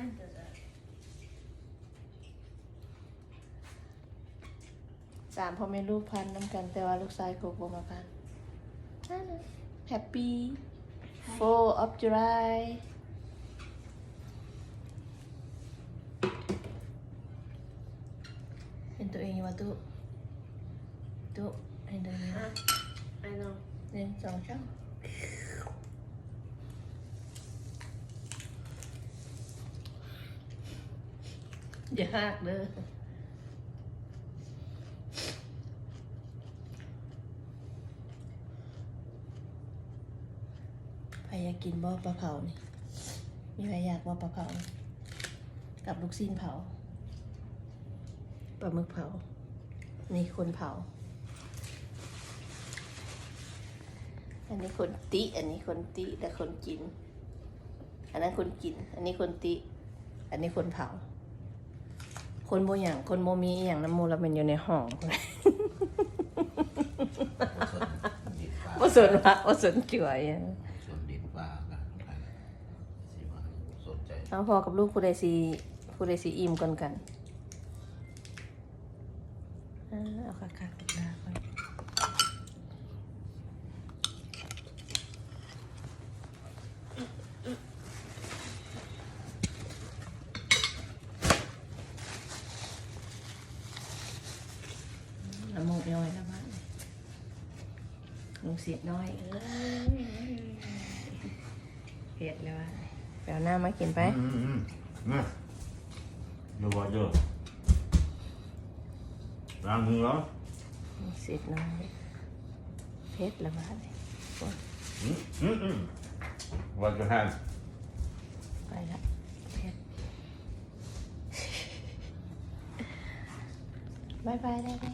Mine does that. สามพ่อแม่ลูกพันน้ำกัน แต่ว่าลูกชายโคกบ่มาพันแฮปปี้ full of joy เป็นตัวเองอยู่ว่าตุ๊ตุ๊เห็นตัวเองไหม Huh? I know. หนึ่งสองสาม อย่าหักเด้อใครอยากกินบ่ปลาเผานี่ มีใครอยากบ่ปลาเผา กับลูกชิ้นเผา ปลาหมึกเผา นี่คนเผา อันนี้คนติ อันนี้คนติแต่คนกิน อันนั้นคนกิน อันนี้คนติ อันนี้คนเผา คนโมอย่างคนโมมีอหย่างน้ำมูลเราเป็นอยู่ในห้องส่วนดินฟ้าว่าสนว่าว่าสนจ่วยอะส่วนดินฟ้ากันใครสิมาสนใจเอาพอกับลูกผู้ใดสีผู้ใดสีอิ่มก่อนกันอ่าเอาค่ะค่ะกับลาก่อน น้ำมูกย่อยแล้วบ้านลุงเสียดน้อยเอ้ยเผ็ดแล้วบ้านไปเอาหน้ามากินไป อืมอืมนะเดี๋ยวว่าเยอะล้างมือแล้วเสียดน้อยเผ็ดแล้วบ้านอืมอืมอืมว่าจะทานไปละเผ็ดบายบายได้ไหม